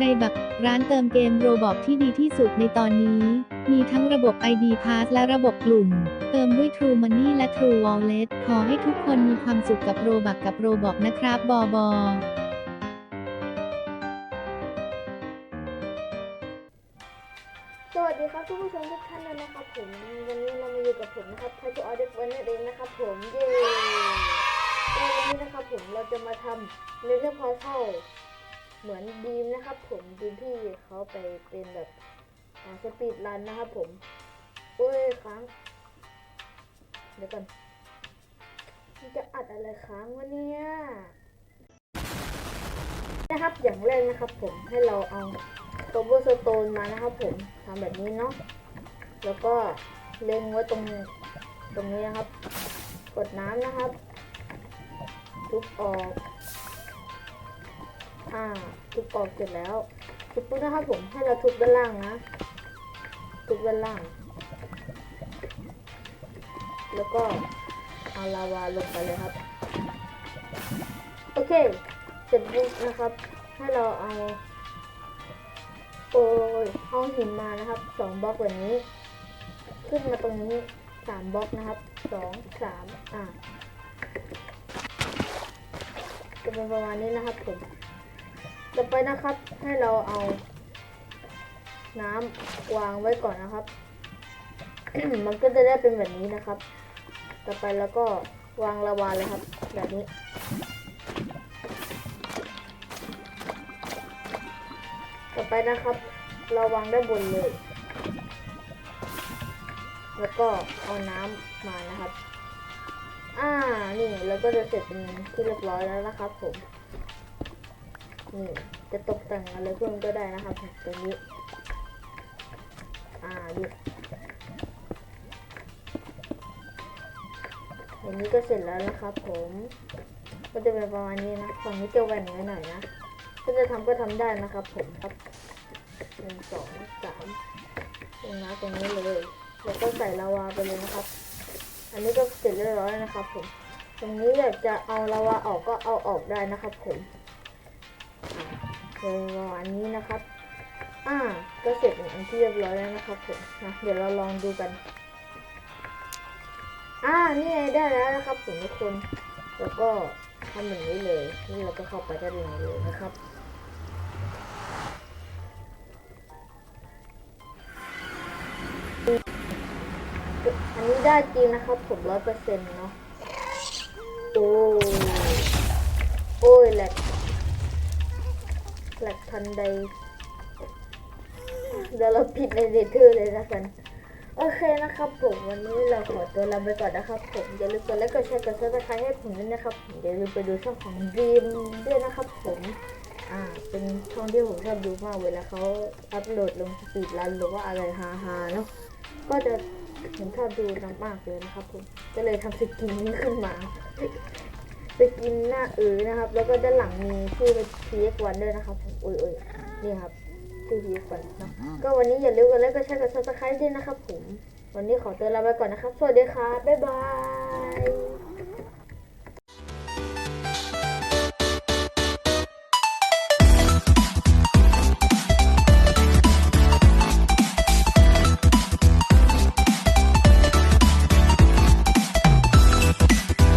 ในบักร้านเติมเกมโรบอกที่ดีที่สุดในตอนนี้ มีทั้งระบบ ID Pass และระบบกลุ่ม เติมด้วย True Money และ True Wallet ขอให้ทุกคนมีความสุขกับโรบักกับโรบอกนะครับบอบอสวัสดีครับทุกผู้ชมทุกท่านเลยนะครับผมวันนี้เรามาอยู่กับผมนะครับไททูออเดฟวันนั่นเองนะครับผมเย้วันนี้นะครับผมเราจะมาทำในเลเทอร์พอร์ทัล เหมือนดีมนะครับ ผมดีมที่เขาไปเป็นแบบสปีดรันนะครับผมโอ้ยค้างเดี๋ยวก่อนจะอัดอะไรค้างวะเนี่ยนะครับอย่างแรกนะครับผมให้เราเอาโตเบอร์สโตนมานะครับผมทำแบบนี้เนาะแล้วก็เล็งไว้ตรงตรงนี้นะครับ กดน้ำนะครับ ทุบออก อ่าทุบออกเสร็จแล้วทุบปุ๊บนะครับผมให้เราทุบด้านล่างนะทุบด้านล่าง แล้วก็เอาลาวาลงไปเลยครับ โอเค เสร็จปุ๊บนะครับ ให้เราเอาโอ้ยเอาหินมานะครับสองบล็อกแบบนี้ ขึ้นมาตรงนี้สามบล็อกนะครับสองสามอ่าจะเป็นประมาณนี้นะครับผม ต่อไปนะครับ ให้เราเอาน้ำวางไว้ก่อนนะครับ มันก็จะได้เป็นแบบนี้นะครับ ต่อไปแล้วก็วางละวานเลยครับ แบบนี้ ต่อไปนะครับ เราวางได้บนเลย แล้วก็เอาน้ำมานะครับ อ่า นี่เราก็จะเสร็จเป็นที่เรียบร้อยแล้วนะครับผม นี่จะตกแต่งอะไรเพิ่มก็ได้นะครับตัวนี้ อ่าดูอย่างนี้ก็เสร็จแล้วนะครับผม ก็จะเป็นประมาณนี้นะฝั่งนี้จะแหว่งไว้หน่อยนะถ้าจะทำก็ทำได้นะครับ ผมครับหนึ่งสองสามตรงน้ำตรงนี้เลย แล้วก็ใส่ลาวาไปเลยนะครับ อันนี้ก็เสร็จเรียบร้อยแล้วนะครับ ผม ตรงนี้อยากจะเอาลาวาออกก็เอาออกได้นะครับ ผม เป็นประมาณนี้นะครับ อ่า ก็เสร็จเป็นอันที่เรียบร้อยแล้วนะครับผมนะเดี๋ยวเราลองดูกัน อ่า นี่ได้แล้วนะครับผมทุกคน แล้วก็ทำอย่างนี้เลย นี่เราก็เข้าไปด้านในเลยนะครับอันนี้ได้จริงนะครับผมร้อยเปอร์เซ็นต์เนาะ โอ้ โอ้ยแหลกแหลกทันใด เดี๋ยวเราปิดในเดทเทอร์เลยนะกัน โอเคนะครับผมวันนี้เราขอตัวลาไปก่อนนะครับ ผมอย่าลืมกดไลค์กดแชร์กดซับสไครต์ให้ผมด้วยนะครับผมอย่าลืมไปดูช่องของดีมด้วยนะครับ ผมอ่าเป็นช่องที่ผมชอบดูมากเวลาเขาอัพโหลดลงสปีดรันหรือว่าอะไรฮาฮาเนาะก็จะผมชอบดูน้ำมากเลยนะครับผมก็เลยทำสกินนี้ขึ้นมา สกินหน้าเออนะครับ แล้วก็ด้านหลังมีชื่อเป็น PX1 ด้วยนะครับผมโอ้ยโอ้ยนี่ครับชื่อ PX1 เนาะก็วันนี้อย่าลืมกดไลค์ก็แชร์กับซับสไครต์ด้วยนะครับผม วันนี้ขอตัวลาไปก่อนนะครับ สวัสดีครับบ๊ายบาย